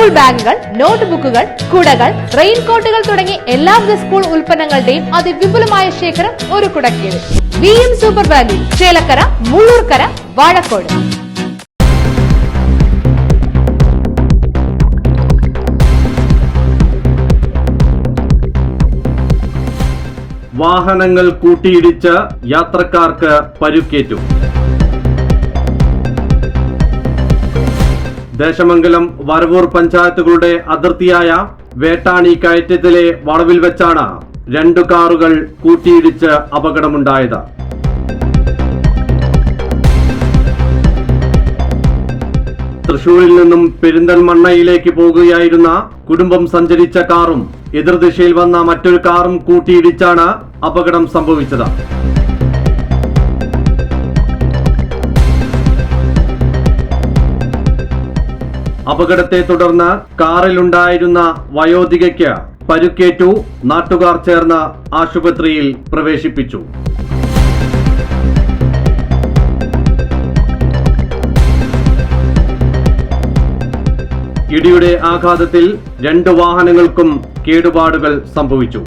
School ബാഗുകൾ നോട്ട്ബുക്കുകൾ കുടകൾ റെയിൻകോട്ടുകൾ തുടങ്ങി എല്ലാ സ്കൂൾ ഉൽപ്പന്നങ്ങളുടെയും അതിവിപുലമായ ശേഖരം ഒരു കുടക്കീഴ് V M super value Chelakkara Mullurkkara Vazhakkode. വാഹനങ്ങൾ കൂട്ടിയിടിച്ച് യാത്രക്കാർക്ക് പരുക്കേറ്റു. ദേശമംഗലം വരവൂർ പഞ്ചായത്തുകളുടെ അതിർത്തിയായ വേട്ടാണി കയറ്റത്തിലെ വളവിൽ വെച്ചാണ് രണ്ടു കാറുകൾ കൂട്ടിയിടിച്ച് അപകടമുണ്ടായത്. തൃശൂരിൽ നിന്നും പെരിന്തൽമണ്ണയിലേക്ക് പോകുകയായിരുന്ന കുടുംബം സഞ്ചരിച്ച കാറും എതിർദിശയിൽ വന്ന മറ്റൊരു കാറും കൂട്ടിയിടിച്ചാണ് അപകടം സംഭവിച്ചത്. അപകടത്തെ തുടർന്ന് കാറിലുണ്ടായിരുന്ന വയോധികയ്ക്ക് പരുക്കേറ്റു. നാട്ടുകാർ ചേർന്ന് ആശുപത്രിയിൽ പ്രവേശിപ്പിച്ചു. ഇടിയുടെ ആഘാതത്തിൽ രണ്ട് വാഹനങ്ങൾക്കും കേടുപാടുകൾ സംഭവിച്ചു.